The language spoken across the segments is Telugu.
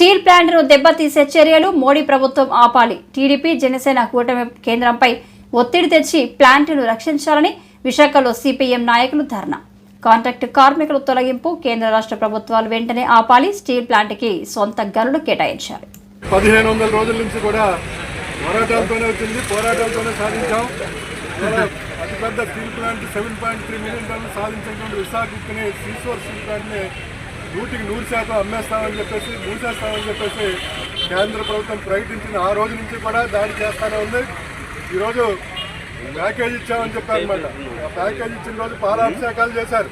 స్టీల్ ప్లాంట్ను దెబ్బతీసే చర్యలు మోడీ ప్రభుత్వం ఆపాలి. టీడీపీ జనసేన కూటమి కేంద్రంపై ఒత్తిడి తెచ్చి ప్లాంట్ను రక్షించాలని విశాఖలో సిపిఎం నాయకులు ధర్నా. కాంట్రాక్ట్ కార్మికుల తొలగింపు కేంద్ర రాష్ట్ర ప్రభుత్వాలు వెంటనే ఆపాలి. స్టీల్ ప్లాంట్కి సొంత గనులు కేటాయించాలి. పదిహేను వందల రోజుల నుంచి కూడా పోరాటాలతోనే వచ్చింది. పోరాటాలతోనే సాధించాం. అతిపెద్ద steel plant seven point three million టన్నులు సాధించినటువంటి విశాఖ స్టీల్ ప్లాంట్ని నూటికి నూరు శాతం అమ్మేస్తామని చెప్పేసి మూసేస్తామని చెప్పేసి కేంద్ర ప్రభుత్వం ప్రకటించిన ఆ రోజు నుంచి కూడా దాడి చేస్తానే ఉంది. ఈరోజు ప్యాకేజ్ ఇచ్చామని చెప్పారనమాట ఆ ప్యాకేజ్ ఇచ్చిన రోజు పాలాభిషేకాలు చేశారు.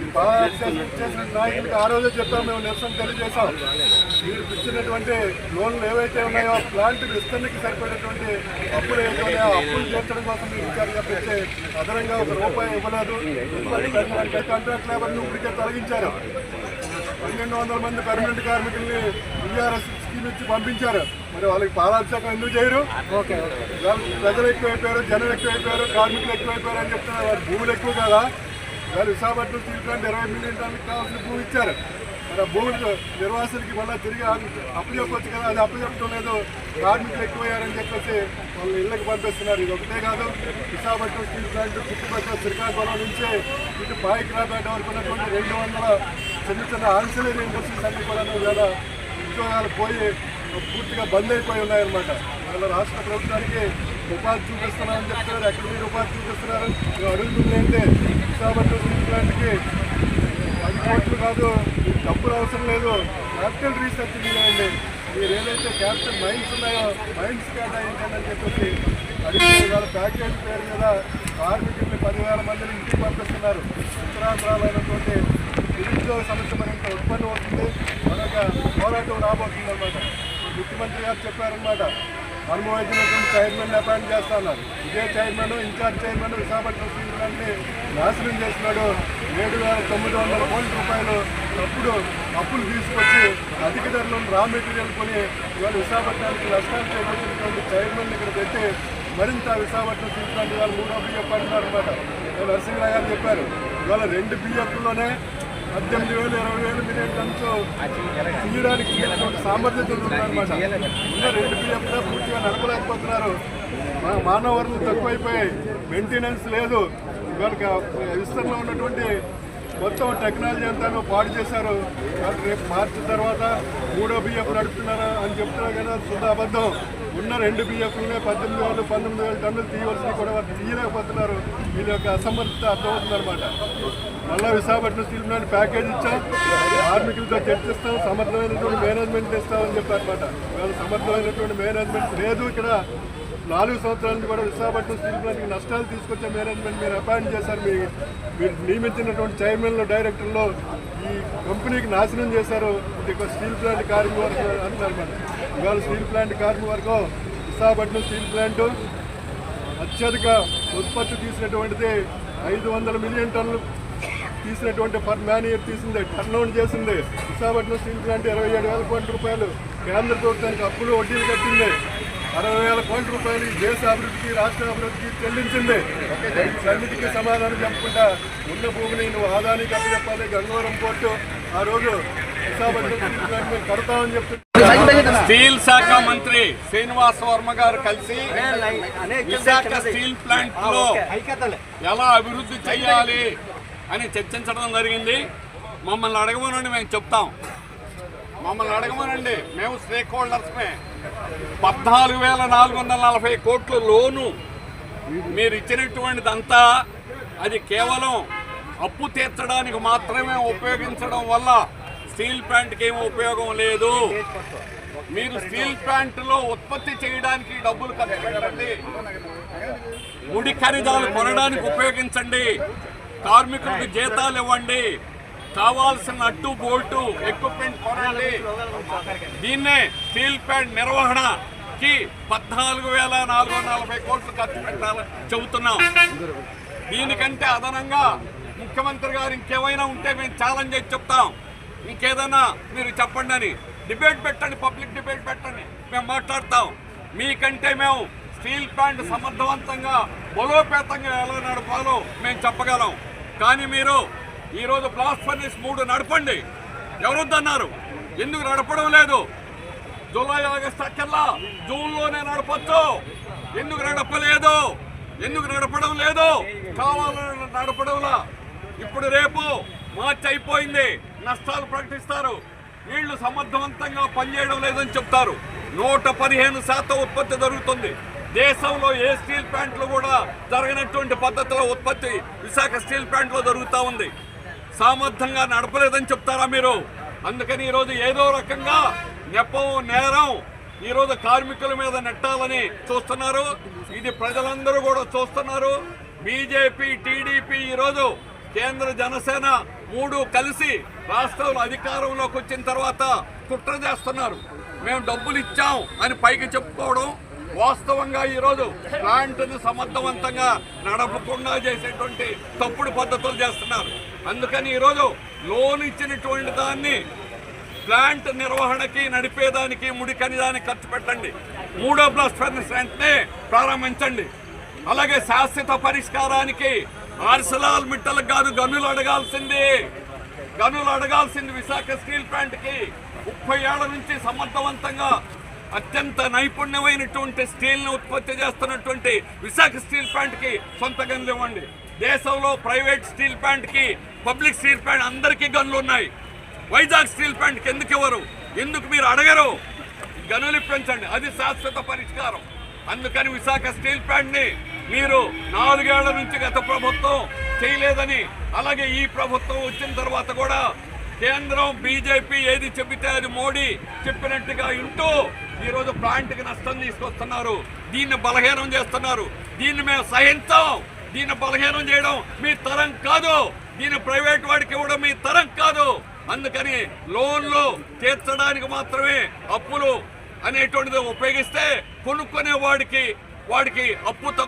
ఈ పాలాభిషేకం చేసిన నాయకుడికి ఆ రోజే చెప్పాం మేము నిరసన తెలియజేశాం. మీరు ఇచ్చినటువంటి లోన్లు ఏవైతే ఉన్నాయో ప్లాంట్ విస్తరణకి సరిపడేటువంటి అప్పులు ఏవైతే ఉన్నాయో అప్పులు చేర్చడం కోసం మీరు ఇచ్చారు తప్పించి అదనంగా ఒక రూపాయి ఇవ్వలేదు. కాంట్రాక్ట్ లేబర్ని ఇప్పటికే తొలగించారు. పన్నెండు వందల మంది పర్మనెంట్ కార్మికుల్ని బీఆర్ఎస్ స్కీమ్ ఇచ్చి పంపించారు. మరి వాళ్ళకి పాలాభిషేకం ఎందుకు చేయరు? ప్రజలు ఎక్కువైపోయారు జనం ఎక్కువైపోయారు కార్మికులు ఎక్కువైపోయారు అని చెప్తున్నారు వారి భూములు ఎక్కువ కదా. వాళ్ళు విశాఖపట్నం స్టీల్ ప్లాంట్ ఇరవై మిలియన్ టన్నులకు కావాల్సిన భూమి ఇచ్చారు. మరి ఆ భూములు నిర్వాసులకి మళ్ళీ తిరిగి అప్పు చెప్పొచ్చు కదా అది అప్పు చెప్పడం లేదు. కార్మికులు ఎక్కువయ్యారని చెప్పేసి వాళ్ళు ఇళ్ళకి పంపిస్తున్నారు. ఇది ఒకటే కాదు విశాఖపట్నం స్టీల్ ప్లాంట్ చుట్టుపక్కల శ్రీకాకుళం నుంచి ఇటు బాయిక్రాపేట వరకు ఉన్నటువంటి రెండు వందల చిన్న చిన్న ఆన్సిలరీ ఇండస్ట్రీస్ అన్ని కూడా ఉద్యోగాలు పోయి పూర్తిగా బంద్ అయిపోయి ఉన్నాయన్నమాట. వాళ్ళ రాష్ట్ర ప్రభుత్వానికి ఉపాధి చూపిస్తున్నారని చెప్తున్నారు. ఎక్కడ మీరు ఉపాధి చూపిస్తున్నారు అడుగుతుంది ఏంటంటే విశాఖపట్నం పది కోట్లు కాదు డబ్బులు అవసరం లేదు. క్యాపిటల్ రీసెర్చ్ చేయండి. మీరు ఏదైతే క్యాపిటల్ మైన్స్ ఉన్నాయో మైండ్స్ కేటాయించండి అని చెప్పేసి అడిగితే ప్యాకేజ్ పేరు మీద కార్మికుల్ని పదివేల మందిని ఇంటికి పంపిస్తున్నారు. ఉత్తరాంధ్రాలైనటువంటి నిరుద్యోగ సమస్య మరింత ఉత్పన్నం ప్రభుత్వం రాబోతుంది అనమాట ముఖ్యమంత్రి గారు చెప్పారనమాట అనుభవించినటువంటి చైర్మన్ అపాయింట్ చేస్తున్నారు ఇదే chairman incharge chairman Visakhapatnam steel నాశనం చేసినాడు. ఏడు వేల తొమ్మిది వందల కోట్ల రూపాయలు అప్పుడు అప్పులు తీసుకొచ్చి అధిక ధరలను రా మెటీరియల్ కొని ఇవాళ విశాఖపట్నానికి నష్టాలు చేకూర్చినటువంటి చైర్మన్ ఇక్కడ పెట్టి మరింత విశాఖపట్నం స్టీల్ వాళ్ళు మూడో బియ్యం అంటున్నారు నరసింహరావు గారు చెప్పారు. ఇవాళ రెండు బియ్యంలోనే పద్దెనిమిది వేలు ఇరవై వేలు మిలియన్ టన్స్ తీయడానికి ఒక సామర్థ్యం ఉందన్నమాట ఉన్న రెండు బియ్యంలో పూర్తిగా నడపలేకపోతున్నారు. మా మానవ వనరులు తక్కువైపోయాయి. మెయింటెనెన్స్ లేదు. ఇవాళ విస్తరణలో ఉన్నటువంటి మొత్తం టెక్నాలజీ అంతా పాడు చేశారు. రేపు మార్చిన తర్వాత మూడో బిఎఫ్ నడుపుతున్నారా అని చెప్తున్నారు కదా అది శుద్ధ అబద్ధం. ఉన్న రెండు బియ్యంలోనే పద్దెనిమిది వేలు పంతొమ్మిది వేలు టన్నులు తీయవలసినవి కూడా వాళ్ళు తీయలేకపోతున్నారు. వీళ్ళ యొక్క అసమర్థత అర్థమవుతుందన్నమాట మళ్ళా విశాఖపట్నం స్టీల్ ప్లాంట్ ప్యాకేజ్ ఇచ్చాం కార్మికులతో చర్చిస్తాం సమర్థమైనటువంటి మేనేజ్మెంట్ ఇస్తామని చెప్పారన్నమాట. వాళ్ళు సమర్థమైనటువంటి మేనేజ్మెంట్ లేదు ఇక్కడ. నాలుగు సంవత్సరాల నుంచి కూడా విశాఖపట్నం స్టీల్ ప్లాంట్కి నష్టాలు తీసుకొచ్చే మేనేజ్మెంట్ మీరు అపాయింట్ చేశారు. మీ మీరు నియమించినటువంటి చైర్మన్లు డైరెక్టర్లు ఈ కంపెనీకి నాశనం చేశారు. స్టీల్ ప్లాంట్ కార్మిక వర్గం అంటున్నారు మరి. ఇవాళ స్టీల్ ప్లాంట్ కార్మిక వర్గం విశాఖపట్నం స్టీల్ ప్లాంట్ అత్యధిక ఉత్పత్తి తీసినటువంటిది ఐదు వందల మిలియన్ టన్నులు తీసినటువంటి పర్ మ్యాన్ ఇయర్ తీసింది టర్న్ చేసింది. విశాఖపట్నం స్టీల్ ప్లాంట్ ఇరవై ఏడు వేల కోట్ల రూపాయలు కేంద్ర ప్రభుత్వానికి అప్పులు వడ్డీలు కట్టింది. అరవై వేల కోట్ల రూపాయలు ఈ దేశ అభివృద్ధికి రాష్ట్ర అభివృద్ధికి చెల్లించింది. అన్నిటికీ సమాధానం చెప్పకుండా ఉన్న భూమిని నువ్వు ఆదానికి అప్పచెప్పాలి గంగవరం పోర్టు. ఆ రోజు కడతామని చెప్తుంది స్టీల్ శాఖ మంత్రి శ్రీనివాస్ వర్మ గారు కలిసి విశాఖ స్టీల్ ప్లాంట్లో ఎలా అభివృద్ధి చేయాలి అని చర్చించడం జరిగింది. మమ్మల్ని అడగమనండి మేము చెప్తాం. మమ్మల్ని అడగమనండి. మేము స్టేక్ హోల్డర్స్మే పద్నాలుగు వేల నాలుగు వందల నలభై కోట్ల లోను మీరు ఇచ్చినటువంటిదంతా అది కేవలం అప్పు తీర్చడానికి మాత్రమే ఉపయోగించడం వల్ల స్టీల్ ప్లాంట్కి ఏమి ఉపయోగం లేదు. మీరు స్టీల్ ప్లాంట్లో ఉత్పత్తి చేయడానికి డబ్బులు ఖర్చు పెట్టండి. ముడి ఖరీదాలు కొనడానికి ఉపయోగించండి. కార్మికులకు జీతాలు ఇవ్వండి. కావాల్సిన అట్టు బోల్టు ఎక్విప్మెంట్ కొనండి. దీన్నే స్టీల్ ప్యాంట్ నిర్వహణకి పద్నాలుగు వేల నాలుగు వందల నలభై కోట్లు ఖర్చు పెట్టాలని చెబుతున్నాం. దీనికంటే అదనంగా ముఖ్యమంత్రి గారు ఇంకేమైనా ఉంటే మేము ఛాలెంజ్ చేసి చెప్తాం. ఇంకేదైనా మీరు చెప్పండి అని. డిబేట్ పెట్టండి పబ్లిక్ డిబేట్ పెట్టండి. మేము మాట్లాడతాం. మీకంటే మేము స్టీల్ ప్లాంట్ సమర్థవంతంగా బలోపేతంగా ఎలా నడపాలో మేము చెప్పగలం. కానీ మీరు ఈరోజు బ్లాస్ట్ ఫర్నిస్ మూడు నడపండి. ఎవరొద్దన్నారు? ఎందుకు నడపడం లేదు? జూలై ఆగస్ట్ అక్కర్లా? జూన్లోనే నడపచ్చు. ఎందుకు నడపలేదు? ఎందుకు నడపడం లేదు? కావాలని నడపడంలా? ఇప్పుడు రేపు మార్చి అయిపోయింది. నష్టాలు ప్రకటిస్తారు. వీళ్ళు సమర్థవంతంగా పనిచేయడం లేదని చెప్తారు. నూట పదిహేను శాతం ఉత్పత్తి జరుగుతుంది. దేశంలో ఏ స్టీల్ ప్లాంట్లు కూడా జరగనటువంటి పద్ధతిలో ఉత్పత్తి విశాఖ స్టీల్ ప్లాంట్లో జరుగుతూ ఉంది. సామర్థ్యంగా నడపలేదని చెప్తారా మీరు? అందుకని ఈరోజు ఏదో రకంగా నెపం నేరం ఈరోజు కార్మికుల మీద నెట్టాలని చూస్తున్నారు. ఇది ప్రజలందరూ కూడా చూస్తున్నారు. బీజేపీ టీడీపీ ఈరోజు కేంద్ర జనసేన మూడు కలిసి రాష్ట్రంలో అధికారంలోకి వచ్చిన తర్వాత కుట్ర చేస్తున్నారు. మేము డబ్బులు ఇచ్చాం అని పైకి చెప్పుకోవడం వాస్తవంగా ఈరోజు ప్లాంట్ని సమర్థవంతంగా నడపకుండా చేసేటువంటి తప్పుడు పద్ధతులు చేస్తున్నారు. అందుకని ఈరోజు లోన్ ఇచ్చినటువంటి దాన్ని ప్లాంట్ నిర్వహణకి నడిపేదానికి ముడికని దాన్ని ఖర్చు పెట్టండి. మూడో బ్లాస్ట్ ఫర్నెస్ వెంటనే ప్రారంభించండి. అలాగే శాశ్వత పరిష్కారానికి ఆర్సలాల్ మిట్టలకు కాదు గనులు అడగాల్సింది. గనులు అడగాల్సింది విశాఖ స్టీల్ ప్లాంట్కి. ముప్పై ఏళ్ళ నుంచి సమర్థవంతంగా అత్యంత నైపుణ్యమైనటువంటి స్టీల్ను ఉత్పత్తి చేస్తున్నటువంటి విశాఖ స్టీల్ ప్లాంట్కి సొంత గనులు ఇవ్వండి. దేశంలో ప్రైవేట్ స్టీల్ ప్లాంట్కి పబ్లిక్ స్టీల్ ప్లాంట్ అందరికీ గనులు ఉన్నాయి. వైజాగ్ స్టీల్ ప్లాంట్కి ఎందుకు ఇవ్వరు? ఎందుకు మీరు అడగరు? గనులు పెంచండి. అది శాశ్వత పరిష్కారం. అందుకని విశాఖ స్టీల్ ప్లాంట్ని మీరు నాలుగేళ్ళ నుంచి గత ప్రభుత్వం చేయలేదని అలాగే ఈ ప్రభుత్వం వచ్చిన తర్వాత కూడా కేంద్రం బీజేపీ ఏది చెబితే అది మోడీ చెప్పినట్టుగా వింటూ ఈరోజు ప్లాంట్కి నష్టం తీసుకొస్తున్నారు. దీన్ని బలహీనం చేస్తున్నారు. దీన్ని మేము సహించాం. దీన్ని బలహీనం చేయడం మీ తరం కాదు. దీన్ని ప్రైవేట్ వాడికి ఇవ్వడం మీ తరం కాదు. అందుకని లోన్లు తీర్చడానికి మాత్రమే అప్పులు అనేటువంటిది ఉపయోగిస్తే కొనుక్కునే వాడికి వాడికి అప్పు తక్కువ